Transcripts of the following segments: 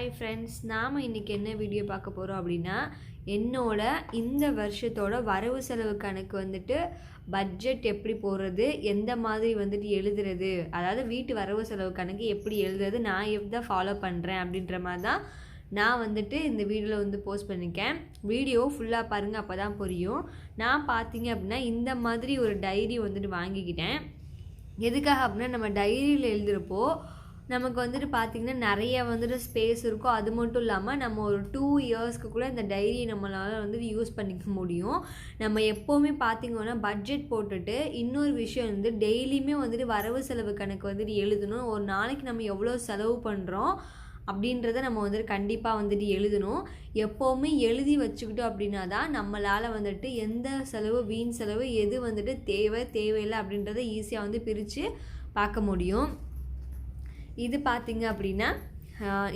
Hi friends நாம் இன்றைக்கி என்ன வீடியோ பார்க்க போகிறோம் அப்படின்னா என்னோட இந்த வருஷத்தோட வரவு செலவு கணக்கு வந்துட்டு பட்ஜெட் எப்படி போடுறது எந்த மாதிரி வந்துட்டு எழுதுறது அதாவது வீட்டு வரவு செலவு கணக்கு எப்படி எழுதுறது நான் எப்படி ஃபாலோ பண்ணுறேன் அப்படின்ற மாதிரி தான் நான் வந்துட்டு இந்த வீடியோவில் வந்து போஸ்ட் பண்ணியிருக்கேன் வீடியோ ஃபுல்லாக பாருங்கள் அப்போ தான் புரியும். நான் பார்த்தீங்க அப்படின்னா இந்த மாதிரி ஒரு டைரி வந்துட்டு வாங்கிக்கிட்டேன். எதுக்காக அப்படின்னா நம்ம டைரியில் எழுதுகிறப்போ நமக்கு வந்துட்டு பார்த்திங்கன்னா நிறைய வந்துட்டு ஸ்பேஸ் இருக்கும் அது மட்டும் இல்லாமல் நம்ம ஒரு டூ இயர்ஸ்க்கு கூட இந்த டைரியை நம்மளால் வந்துட்டு யூஸ் பண்ணிக்க முடியும். நம்ம எப்போவுமே பார்த்திங்கன்னா பட்ஜெட் போட்டுட்டு இன்னொரு விஷயம் வந்து டெய்லியுமே வந்துட்டு வரவு செலவு கணக்கு வந்துட்டு எழுதணும். ஒரு நாளைக்கு நம்ம எவ்வளோ செலவு பண்ணுறோம் அப்படின்றத நம்ம வந்துட்டு கண்டிப்பாக வந்துட்டு எழுதணும். எப்போவுமே எழுதி வச்சுக்கிட்டோம் அப்படின்னா தான் நம்மளால் வந்துட்டு எந்த செலவு வீண் செலவு எது வந்துட்டு தேவை தேவையில்லை அப்படின்றத ஈஸியாக வந்து பிரித்து பார்க்க முடியும். இது பார்த்தீங்க அப்படின்னா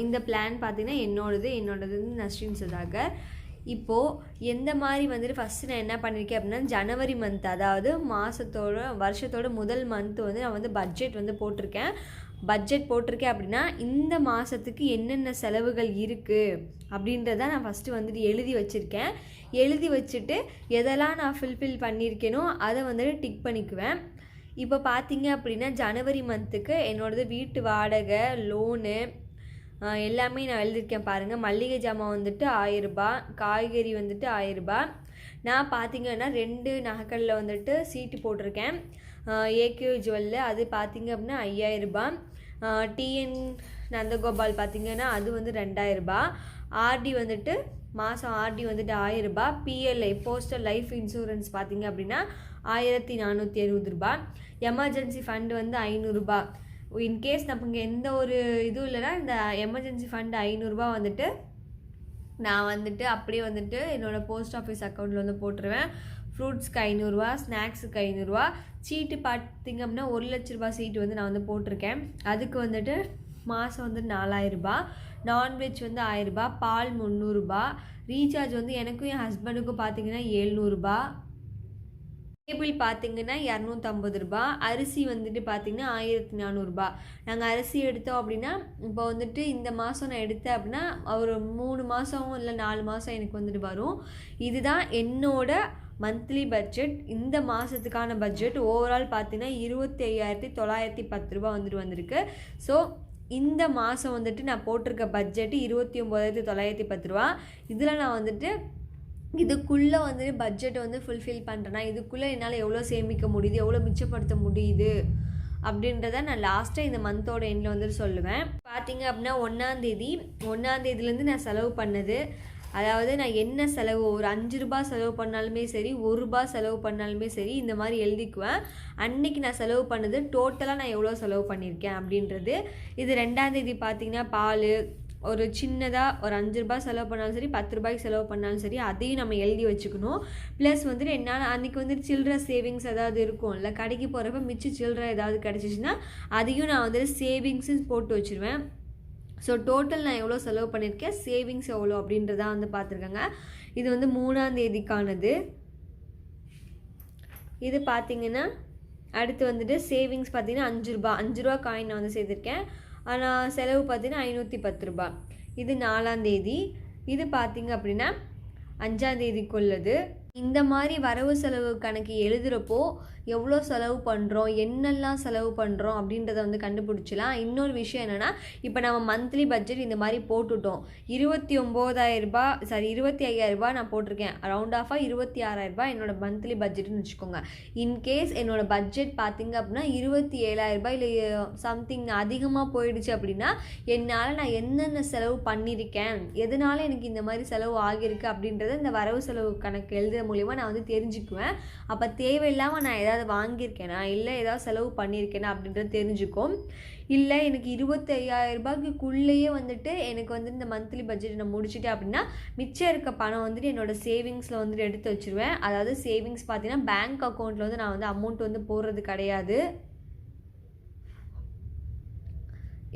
இந்த பிளான் பார்த்திங்கன்னா என்னோடது என்னோடது நஸ்ரின் சுதாகர். இப்போது எந்த மாதிரி வந்துட்டு ஃபஸ்ட்டு நான் என்ன பண்ணியிருக்கேன் அப்படின்னா ஜனவரி மந்த் அதாவது மாதத்தோட வருஷத்தோட முதல் மந்த் வந்து நான் வந்து பட்ஜெட் வந்து போட்டிருக்கேன். பட்ஜெட் போட்டிருக்கேன் அப்படின்னா இந்த மாதத்துக்கு என்னென்ன செலவுகள் இருக்குது அப்படின்றத நான் ஃபஸ்ட்டு வந்துட்டு எழுதி வச்சுருக்கேன். எழுதி வச்சுட்டு எதெல்லாம் நான் ஃபில்ஃபில் பண்ணியிருக்கேனோ அதை வந்துட்டு டிக் பண்ணிக்குவேன். இப்போ பார்த்தீங்க அப்படின்னா ஜனவரி மந்த்துக்கு என்னோடது வீட்டு வாடகை லோனு எல்லாமே நான் எழுதியிருக்கேன் பாருங்கள் மல்லிகை ஜாமான் வந்துட்டு ஆயிரரூபா காய்கறி வந்துட்டு ஆயிரரூபா நான் பார்த்தீங்கன்னா ரெண்டு நகைக்கல்லில் வந்துட்டு சீட்டு போட்டிருக்கேன். ஏகே ஜுவல்ல அது பார்த்தீங்க அப்படின்னா ஐயாயிரரூபா டிஎன் நந்தகோபால் பார்த்திங்கன்னா அது வந்து ரெண்டாயிரரூபா ஆர்டி வந்துட்டு மாதம் ஆர்டி வந்துட்டு ஆயிரரூபா பிஎல்ஐ போஸ்டல் லைஃப் இன்சூரன்ஸ் பார்த்தீங்க அப்படின்னா ஆயிரத்தி நானூற்றி அறுபது ரூபா எமர்ஜென்சி ஃபண்டு வந்து ஐநூறுரூபா இன்கேஸ் நமக்கு எந்த ஒரு இதுவும் இல்லைன்னா இந்த எமர்ஜென்சி ஃபண்டு ஐநூறுரூபா வந்துட்டு நான் வந்துட்டு அப்படியே வந்துட்டு என்னோடய போஸ்ட் ஆஃபீஸ் அக்கௌண்ட்டில் வந்து போட்டுருவேன். ஃப்ரூட்ஸ்க்கு ஐநூறுரூவா ஸ்நாக்ஸுக்கு ஐநூறுரூவா சீட்டு பார்த்தீங்க அப்படின்னா ஒரு லட்ச ரூபா சீட்டு வந்து நான் வந்து போட்டிருக்கேன். அதுக்கு வந்துட்டு மாதம் வந்து நாலாயிரரூபா நான்வெஜ் வந்து ஆயிரரூபா பால் முந்நூறுரூபா ரீசார்ஜ் வந்து எனக்கும் என் ஹஸ்பண்டுக்கும் பார்த்தீங்கன்னா ஏழ்நூறுபா கேபிள் பார்த்தீங்கன்னா இரநூத்தம்பது ரூபா. அரிசி வந்துட்டு பார்த்தீங்கன்னா ஆயிரத்தி நானூறுரூபா நாங்கள் அரிசி எடுத்தோம் அப்படின்னா இப்போ வந்துட்டு இந்த மாதம் நான் எடுத்தேன் அப்படின்னா ஒரு மூணு மாதம் இல்லை நாலு மாதம் எனக்கு வந்துட்டு வரும். இதுதான் என்னோட மந்த்லி பட்ஜெட் இந்த மாதத்துக்கான பட்ஜெட் ஓவரால் பார்த்தீங்கன்னா இருபத்தி ஐயாயிரத்தி தொள்ளாயிரத்தி பத்து ரூபா வந்துட்டு வந்திருக்கு. ஸோ இந்த மாதம் வந்துட்டு நான் போட்டிருக்க பட்ஜெட்டு இருபத்தி ஒம்போதாயிரத்தி தொள்ளாயிரத்தி பத்து ரூபா. இதில் நான் வந்துட்டு இதுக்குள்ளே வந்துட்டு பட்ஜெட் வந்து ஃபுல்ஃபில் பண்ணுறேன்னா இதுக்குள்ளே என்னால் எவ்வளோ சேமிக்க முடியுது எவ்வளோ மிச்சப்படுத்த முடியுது அப்படின்றத நான் லாஸ்ட்டாக இந்த மந்தோட எண்டில் வந்துட்டு சொல்லுவேன். பார்த்தீங்க அப்படின்னா ஒன்றாந்தேதி ஒன்றாந்தேதிலேருந்து நான் செலவு பண்ணது அதாவது நான் என்ன செலவு ஒரு அஞ்சு ரூபா செலவு பண்ணாலுமே சரி ஒரு ரூபா செலவு பண்ணாலுமே சரி இந்த மாதிரி எழுதிக்குவேன். அன்னைக்கு நான் செலவு பண்ணது டோட்டலாக நான் எவ்வளோ செலவு பண்ணியிருக்கேன் அப்படின்றது. இது ரெண்டாந்தேதி பார்த்தீங்கன்னா பால் ஒரு சின்னதாக ஒரு அஞ்சு ரூபாய் செலவு பண்ணாலும் சரி பத்து ரூபாய்க்கு செலவு பண்ணாலும் சரி அதையும் நம்ம எழுதி வச்சுக்கணும். ப்ளஸ் வந்துட்டு என்னால் அன்றைக்கி வந்துட்டு சில்லற சேவிங்ஸ் ஏதாவது இருக்கும்ல கடைக்கு போகிறப்ப மிச்ச சில்லற ஏதாவது கிடச்சிச்சின்னா அதையும் நான் வந்துட்டு சேவிங்ஸு போட்டு வச்சுருவேன். ஸோ டோட்டல் நான் எவ்வளோ செலவு பண்ணியிருக்கேன் சேவிங்ஸ் எவ்வளோ அப்படின்றத வந்து பார்த்துருக்கேங்க. இது வந்து மூணாம் தேதிக்கானது. இது பார்த்தீங்கன்னா அடுத்து வந்துட்டு சேவிங்ஸ் பார்த்தீங்கன்னா அஞ்சு ரூபா அஞ்சு ரூபா காயின் நான் வந்து சேர்த்துருக்கேன். ஆனால் செலவு பார்த்தீங்கன்னா ஐநூற்றி பத்து ரூபா. இது நாலாந்தேதி இது பார்த்திங்க அப்படின்னா அஞ்சாந்தேதிக்குள்ளது இந்த மாதிரி வரவு செலவு கணக்கு எழுதுகிறப்போ எவ்வளோ செலவு பண்ணுறோம் என்னெல்லாம் செலவு பண்ணுறோம் அப்படின்றத வந்து கண்டுபிடிச்சலாம் இன்னொரு விஷயம் என்னென்னா இப்போ நம்ம மந்த்லி பட்ஜெட் இந்த மாதிரி போட்டுட்டோம். இருபத்தி ஒம்போதாயிரரூபா சாரி இருபத்தி ஐயாயிரரூபா நான் போட்டிருக்கேன். ரவுண்ட் ஆஃபாக இருபத்தி ஆறாயிரரூபா என்னோடய மந்த்லி பட்ஜெட்னு வச்சுக்கோங்க. இன்கேஸ் என்னோடய பட்ஜெட் பார்த்திங்க அப்படின்னா இருபத்தி ஏழாயிரரூபா இல்லை சம்திங் அதிகமாக போயிடுச்சு அப்படின்னா என்னால் நான் என்னென்ன செலவு பண்ணியிருக்கேன் எதனால் எனக்கு இந்த மாதிரி செலவு ஆகியிருக்கு அப்படின்றத இந்த வரவு செலவு கணக்கு எழுதுற மூலிமா நான் வந்து தெரிஞ்சுக்குவேன். அப்போ தேவையில்லாமல் நான் ஏதாவது வாங்கியிருக்கேனா? இல்லை ஏதாவது செலவு பண்ணியிருக்கேனா? அப்படின்றது தெரிஞ்சுக்கும். இல்லை எனக்கு இருபத்தி ஐயாயிரம் ரூபாய்க்குள்ளேயே வந்துட்டு எனக்கு வந்து இந்த மந்த்லி பட்ஜெட் நான் முடிச்சுட்டேன் அப்படின்னா மிச்சம் இருக்க பணம் வந்துட்டு என்னோடய சேவிங்ஸில் வந்துட்டு எடுத்து வச்சுருவேன். அதாவது சேவிங்ஸ் பார்த்தீங்கன்னா பேங்க் அக்கௌண்ட்டில் வந்து நான் வந்து அமௌண்ட் வந்து போடுறது கிடையாது.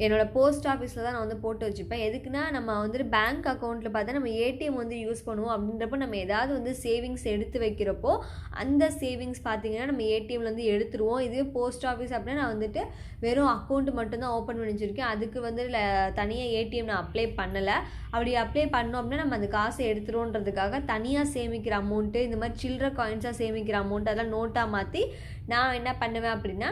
என்னோடய போஸ்ட் ஆஃபீஸில் தான் நான் வந்து போட்டு வச்சுப்பேன். எதுக்குன்னா நம்ம வந்துட்டு பேங்க் அக்கௌண்ட்டில் பார்த்தா நம்ம ஏடிஎம் வந்து யூஸ் பண்ணுவோம். அப்படின்றப்போ நம்ம ஏதாவது வந்து சேவிங்ஸ் எடுத்து வைக்கிறப்போ அந்த சேவிங்ஸ் பார்த்தீங்கன்னா நம்ம ஏடிஎம்லேருந்து எடுத்துருவோம். இதுவே போஸ்ட் ஆஃபீஸ் அப்படின்னா நான் வந்துட்டு வெறும் அக்கௌண்ட் மட்டும்தான் ஓப்பன் பண்ணி வச்சுருக்கேன். அதுக்கு வந்து தனியாக ஏடிஎம் நான் அப்ளை பண்ணலை. அப்படி அப்ளை பண்ணோம் அப்படின்னா நம்ம அந்த காசை எடுத்துருவோன்றதுக்காக தனியாக சேமிக்கிற அமௌண்ட்டு இந்த மாதிரி சில்லற காயின்ஸாக சேமிக்கிற அமௌண்ட் அதெல்லாம் நோட்டாக மாற்றி நான் என்ன பண்ணுவேன் அப்படின்னா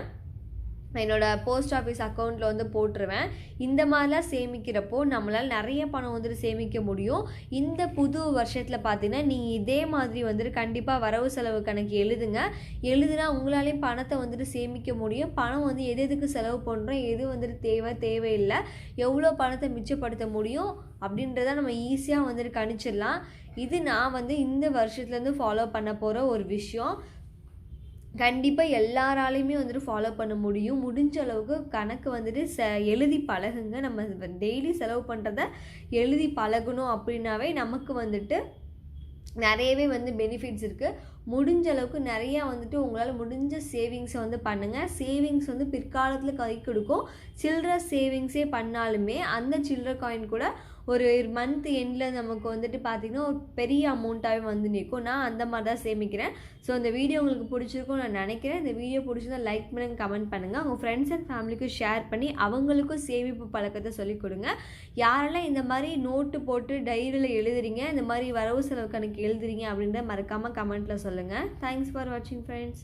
என்னோடய போஸ்ட் ஆஃபீஸ் அக்கௌண்ட்டில் வந்து போட்டுருவேன். இந்த மாதிரிலாம் சேமிக்கிறப்போ நம்மளால் நிறைய பணம் வந்துட்டு சேமிக்க முடியும். இந்த புது வருஷத்தில் பார்த்தீங்கன்னா நீங்கள் இதே மாதிரி வந்துட்டு கண்டிப்பாக வரவு செலவு கணக்கு எழுதுங்க. எழுதுனா உங்களாலேயும் பணத்தை வந்துட்டு சேமிக்க முடியும். பணம் வந்து எது எதுக்கு செலவு பண்ணுறோம் எது வந்துட்டு தேவை தேவையில்லை. எவ்வளோ பணத்தை மிச்சப்படுத்த முடியும் அப்படின்றத நம்ம ஈஸியாக வந்துட்டு கணிச்சிடலாம். இது நான் வந்து இந்த வருஷத்துலேருந்து ஃபாலோ பண்ண போகிற ஒரு விஷயம். கண்டிப்பாக எல்லாராலையுமே வந்துட்டு ஃபாலோ பண்ண முடியும். முடிஞ்ச அளவுக்கு கணக்கு வந்துட்டு ச எழுதி பழகுங்க. நம்ம டெய்லி செலவு பண்ணுறத எழுதி பழகணும் அப்படின்னாவே நமக்கு வந்துட்டு நிறையவே வந்து பெனிஃபிட்ஸ் இருக்குது முடிஞ்ச அளவுக்கு நிறையா வந்துட்டு உங்களால் முடிஞ்ச சேவிங்ஸை வந்து பண்ணுங்கள் சேவிங்ஸ் வந்து பிற்காலத்தில் கை கொடுக்கும். சில்லற சேவிங்ஸே பண்ணாலுமே அந்த சில்லற காயின் கூட ஒரு மந்த் எண்டில் நமக்கு வந்துட்டு பார்த்திங்கன்னா ஒரு பெரிய அமௌண்ட்டாகவே வந்து நிற்கும் நான் அந்த மாதிரி தான் சேமிக்கிறேன். ஸோ இந்த வீடியோ உங்களுக்கு பிடிச்சிருக்கும் நான் நினைக்கிறேன். இந்த வீடியோ பிடிச்சிருந்தா லைக் பண்ணுங்க கமெண்ட் பண்ணுங்கள் உங்கள் ஃப்ரெண்ட்ஸ் அண்ட் ஃபேமிலிக்கும் ஷேர் பண்ணி அவங்களுக்கும் சேமிப்பு பழக்கத்தை சொல்லிக் கொடுங்க. யாரெல்லாம் இந்த மாதிரி நோட்டு போட்டு டைரியில் எழுதுறீங்க இந்த மாதிரி வரவு செலவு கணக்கு எழுதுறீங்க அப்படின்றத மறக்காமல் கமெண்ட்டில் சொல்லுங்கள் தேங்க்ஸ் ஃபார் வாட்சிங் ஃப்ரெண்ட்ஸ்